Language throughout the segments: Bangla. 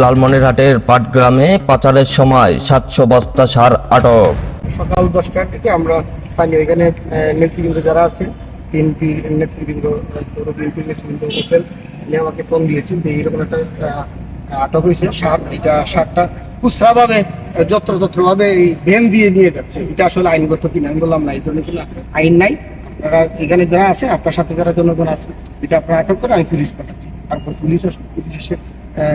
লালমনিরহাটের পাটগ্রামে পাচারের সময় সাতশো বস্তা সার আটক। সকাল দশটার থেকে আমরা স্থানীয় এখানে নেতৃবৃন্দ যারা আছে বিএনপি নেতৃবৃন্দ নেতৃবৃন্দ আমাকে ফোন দিয়েছেন যে এইরকম একটা আটক হয়েছে সার। এটা সারটা খুচরাভাবে, যত্রতত্রভাবে এই ভ্যান দিয়ে নিয়ে যাচ্ছে। এটা আসলে আইনগত কিনা, আমি বললাম না, এই ধরনের কোনো আইন নাই। আপনারা এখানে যারা আছে আপনার সাথে যারা জনগণ আছে, এটা আপনারা আটক করে আমি পুলিশ পাঠাচ্ছি। তারপর পুলিশ আসলো, পুলিশ এসে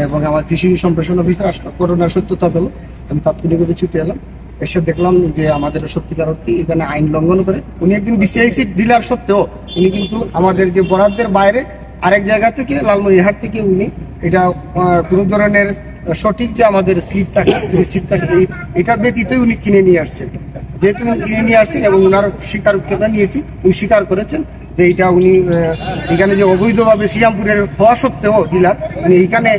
এবং আমার কৃষি সম্প্রসারণ অফিসার আসলো করোনার সত্যতা পেল। আমি তাৎক্ষণিকভাবে ছুটে এলাম। এসে দেখলাম যে আমাদের সত্যিকার অর্থে এখানে আইন লঙ্ঘন করে। উনি একজন বিসিআইসি ডিলার সত্ত্বেও উনি কিন্তু আমাদের যে বরাদ্দের বাইরে আরেক জায়গা থেকে, লালমনিরহাট থেকে উনি এটা কোনো ধরনের সঠিক যে আমাদের স্লিপ থাকে রিসিপ্ট থাকে এটা ব্যতীতই উনি কিনে নিয়ে আসছেন। যেহেতু উনি নিয়ে আসছেন এবং ওনার স্বীকারোক্তি আমরা নিয়েছি। উনি স্বীকার করেছেন যে এটা উনি এখানে যে অবৈধভাবে শ্রীরামপুরের হওয়া সত্ত্বেও ডিলার, উনি এখানে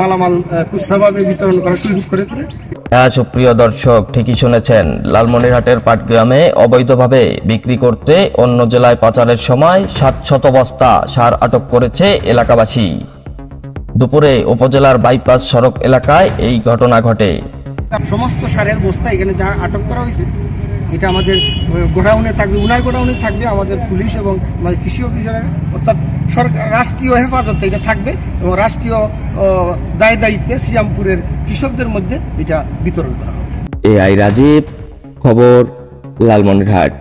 মালামাল খুচরাভাবে বিতরণ করা শুরু করেছিলেন। হ্যাঁ সুপ্রিয় দর্শক, ঠিকই শুনেছেন, লালমনিরহাটের পাটগ্রামে অবৈধভাবে বিক্রি করতে অন্য জেলায় পাচারের সময় সাতশত বস্তা সার আটক করেছে এলাকাবাসী। দুপুরে উপজেলার বাইপাস সড়ক এলাকায় এই ঘটনা ঘটে। সমস্ত সারের বস্তা এখানে যা আটক করা হয়েছে, এটা আমাদের গোডাউনে থাকবে, উনার গোডাউনে থাকবে, আমাদের পুলিশ এবং আমাদের কৃষি অফিসারের, অর্থাৎ সরকার, রাষ্ট্রীয় হেফাজতে এটা থাকবে এবং রাষ্ট্রীয় দায় দায়িত্বে শ্রীরামপুরের কৃষকদের মধ্যে এটা বিতরণ করা হবে। এ আই রাজীব, খবর, লালমনিরহাট।